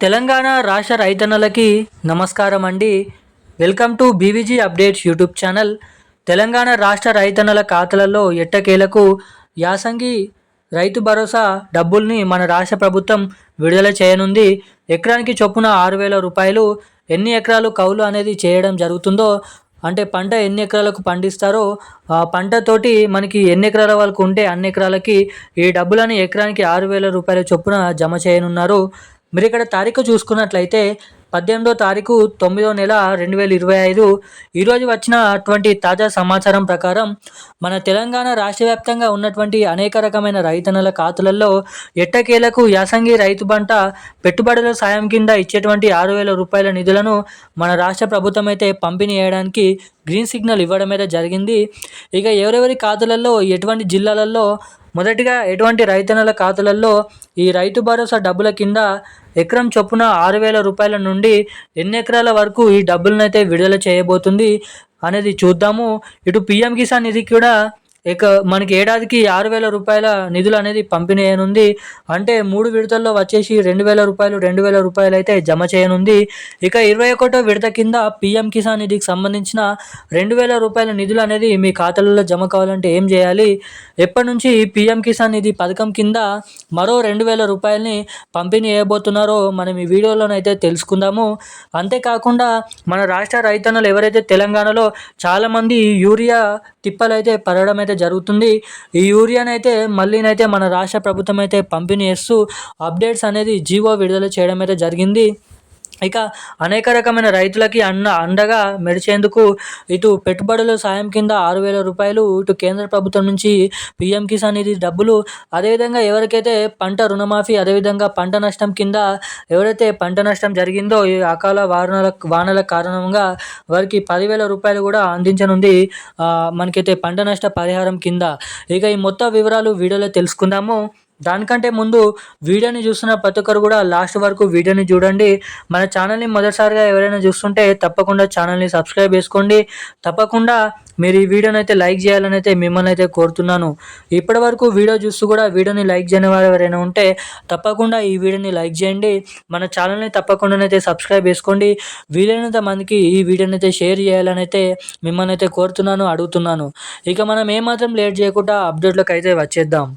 తెలంగాణ రాష్ట్ర రైతన్నలకి నమస్కారం అండి welcome to BVG updates YouTube channel. Telangana రాష్ట్ర రైతన్నల ఖాతాలలో ఎట్టకేలకు యాసంగి రైతు భరోసా డబ్బుల్ని మన రాష్ట్ర ప్రభుత్వం విడుదల చేయనుంది. ఎకరానికి చొప్పున ఆరు వేల రూపాయలు ఎన్ని ఎకరాలు కౌలు అనేది చేయడం జరుగుతుందో అంటే పంట ఎన్ని ఎకరాలకు పండిస్తారో ఆ పంటతోటి మనకి ఎన్ని ఎకరాల వరకు ఉంటే అన్ని ఎకరాలకి ఈ డబ్బులని ఎకరానికి ఆరు వేల రూపాయల చొప్పున జమ చేయనున్నారు. మీరు ఇక్కడ తారీఖు చూసుకున్నట్లయితే పద్దెనిమిదో తారీఖు తొమ్మిదో నెల రెండు వేల ఇరవై ఐదు. ఈరోజు వచ్చిన అటువంటి తాజా సమాచారం ప్రకారం మన తెలంగాణ రాష్ట్ర వ్యాప్తంగా ఉన్నటువంటి అనేక రకమైన రైతన్నల ఖాతాలలో ఎట్టకేలకు యాసంగి రైతు పంట పెట్టుబడుల సాయం కింద ఇచ్చేటువంటి ఆరు వేల రూపాయల నిధులను మన రాష్ట్ర ప్రభుత్వం అయితే పంపిణీ చేయడానికి గ్రీన్ సిగ్నల్ ఇవ్వడం అయితే జరిగింది. ఇక ఎవరెవరి ఖాతాలలో ఎటువంటి జిల్లాలలో మొదటిగా ఎటువంటి రైతన్నల ఖాతాలలో ఈ రైతు భరోసా డబ్బుల కింద ఎకరం చొప్పున ఆరు వేల రూపాయల నుండి ఎన్ని ఎకరాల వరకు ఈ డబ్బులను అయితే విడుదల చేయబోతుంది అనేది చూద్దాము. ఇటు పిఎం కిసాన్ నిధి కూడా ఇక మనకి ఏడాదికి ఆరు వేల రూపాయల నిధులు అనేది పంపిణీ చేయనుంది అంటే మూడు విడతల్లో వచ్చేసి రెండు వేల రూపాయలు రెండు వేల రూపాయలు అయితే జమ చేయనుంది. ఇక ఇరవై ఒకటో విడత కింద పిఎం కిసాన్ నిధికి సంబంధించిన రెండు వేల రూపాయల నిధులు అనేది మీ ఖాతాలలో జమ కావాలంటే ఏం చేయాలి? ఎప్పటి నుంచి పిఎం కిసాన్ నిధి పథకం కింద మరో రెండు వేల రూపాయలని పంపిణీ చేయబోతున్నారో మనం ఈ వీడియోలోనైతే తెలుసుకుందాము. అంతేకాకుండా మన రాష్ట్ర రైతన్నలు ఎవరైతే తెలంగాణలో చాలామంది యూరియా తిప్పలు అయితే పడడం అయితే జరుగుతుంది. ఈ యూరియాని అయితే మళ్ళీనైతే మన రాష్ట్ర ప్రభుత్వం అయితే పంపిణీ చేస్తూ అప్డేట్స్ అనేది జీవో విడుదల చేయడం అయితే జరిగింది. ఇక అనేక రకమైన రైతులకి అన్న అండగా మెడిచేందుకు ఇటు పెట్టుబడుల సాయం కింద ఆరు వేల రూపాయలు ఇటు కేంద్ర ప్రభుత్వం నుంచి పిఎం కిసాన్ నిధి డబ్బులు అదేవిధంగా ఎవరికైతే పంట రుణమాఫీ అదేవిధంగా పంట నష్టం కింద ఎవరైతే పంట నష్టం జరిగిందో ఈ అకాల వానల వానల కారణంగా వారికి పదివేల రూపాయలు కూడా అందించనుంది మనకైతే పంట నష్ట పరిహారం కింద. ఇక ఈ మొత్తం వివరాలు వీడియోలో తెలుసుకుందాము. దానికంటే ముందు వీడియోని చూస్తున్న ప్రతి ఒక్కరు కూడా లాస్ట్ వరకు వీడియోని చూడండి. మన ఛానల్ని మొదటిసారిగా ఎవరైనా చూస్తుంటే తప్పకుండా ఛానల్ని సబ్స్క్రైబ్ చేసుకోండి. తప్పకుండా మీరు ఈ వీడియోని అయితే లైక్ చేయాలని అయితే మిమ్మల్ని అయితే కోరుతున్నాను. ఇప్పటి వరకు వీడియో చూస్తూ కూడా వీడియోని లైక్ చేయని వారు ఎవరైనా ఉంటే తప్పకుండా ఈ వీడియోని లైక్ చేయండి. మన ఛానల్ని తప్పకుండా అయితే సబ్స్క్రైబ్ చేసుకోండి. వీలైనంత మందికి ఈ వీడియోని అయితే షేర్ చేయాలని అయితే మిమ్మల్ని అయితే కోరుతున్నాను అడుగుతున్నాను. ఇక మనం ఏమాత్రం లేట్ చేయకుండా అప్డేట్లోకి అయితే వచ్చేద్దాం.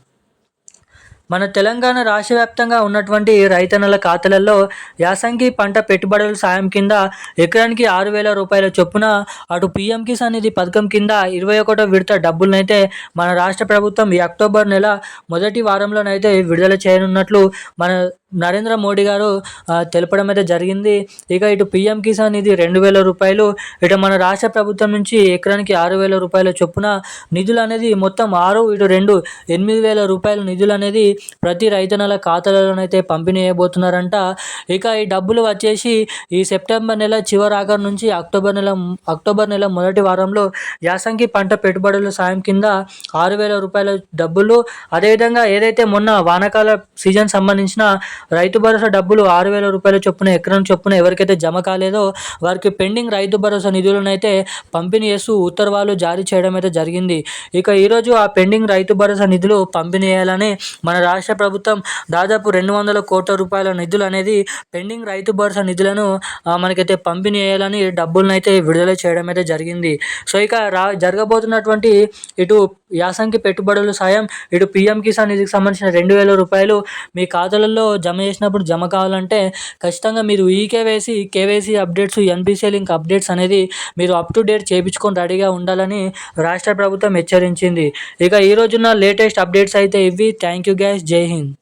మన తెలంగాణ రాష్ట్ర వ్యాప్తంగా ఉన్నటువంటి రైతన్నల ఖాతాలలో యాసంగి పంట పెట్టుబడుల సాయం కింద ఎకరానికి ఆరు వేల రూపాయల చొప్పున అటు పీఎం కిసాన్ నిధి పథకం కింద ఇరవై ఒకటో విడత డబ్బులనైతే మన రాష్ట్ర ప్రభుత్వం ఈ అక్టోబర్ నెల మొదటి వారంలోనైతే విడుదల చేయనున్నట్లు మన నరేంద్ర మోడీ గారు తెలపడం అయితే జరిగింది. ఇక ఇటు పిఎం కిసాన్ నిధి రెండు వేల రూపాయలు ఇటు మన రాష్ట్ర ప్రభుత్వం నుంచి ఎకరానికి ఆరు వేల రూపాయల చొప్పున నిధులు అనేది మొత్తం ఆరు ఇటు రెండు ఎనిమిది వేల రూపాయల నిధులు అనేది ప్రతి రైతన్నల ఖాతాలలోనైతే పంపిణీ చేయబోతున్నారంట ఇక ఈ డబ్బులు వచ్చేసి ఈ సెప్టెంబర్ నెల చివరి ఆఖరు నుంచి అక్టోబర్ నెల అక్టోబర్ నెల మొదటి వారంలో యాసంగి పంట పెట్టుబడుల సాయం కింద ఆరు వేల రూపాయల డబ్బులు. అదేవిధంగా ఏదైతే మొన్న వానకాల సీజన్ సంబంధించిన రైతు భరోసా డబ్బులు ఆరు వేల రూపాయల చొప్పున ఎకరం చొప్పున ఎవరికైతే జమ కాలేదో వారికి పెండింగ్ రైతు భరోసా నిధులను అయితే పంపిణీ చేస్తూ ఉత్తర్వాలు జారీ చేయడం అయితే జరిగింది. ఇక ఈరోజు ఆ పెండింగ్ రైతు భరోసా నిధులు పంపిణీ చేయాలని మన రాష్ట్ర ప్రభుత్వం దాదాపు రెండు వందల కోట్ల రూపాయల నిధులు అనేది పెండింగ్ రైతు భరోసా నిధులను మనకైతే పంపిణీ చేయాలని డబ్బులను అయితే విడుదల చేయడం అయితే జరిగింది. సో ఇక రా జరగబోతున్నటువంటి ఇటు యాసంగి పెట్టుబడులు సాయం ఇటు పిఎం కిసాన్ నిధికి సంబంధించిన రెండు వేల రూపాయలు మీ ఖాతాలలో జమ చేసినప్పుడు జమ కావాలంటే ఖచ్చితంగా మీరు ఈ KYC KYC updates NPCI link updates అనేది మీరు అప్ టు డేట్ చేయించుకొని రెడీగా ఉండాలని రాష్ట్ర ప్రభుత్వం హెచ్చరించింది. ఇక ఈ రోజున లేటెస్ట్ అప్డేట్స్ అయితే ఇవి. థ్యాంక్ యూ గ్యాస్ गैस जय हिंद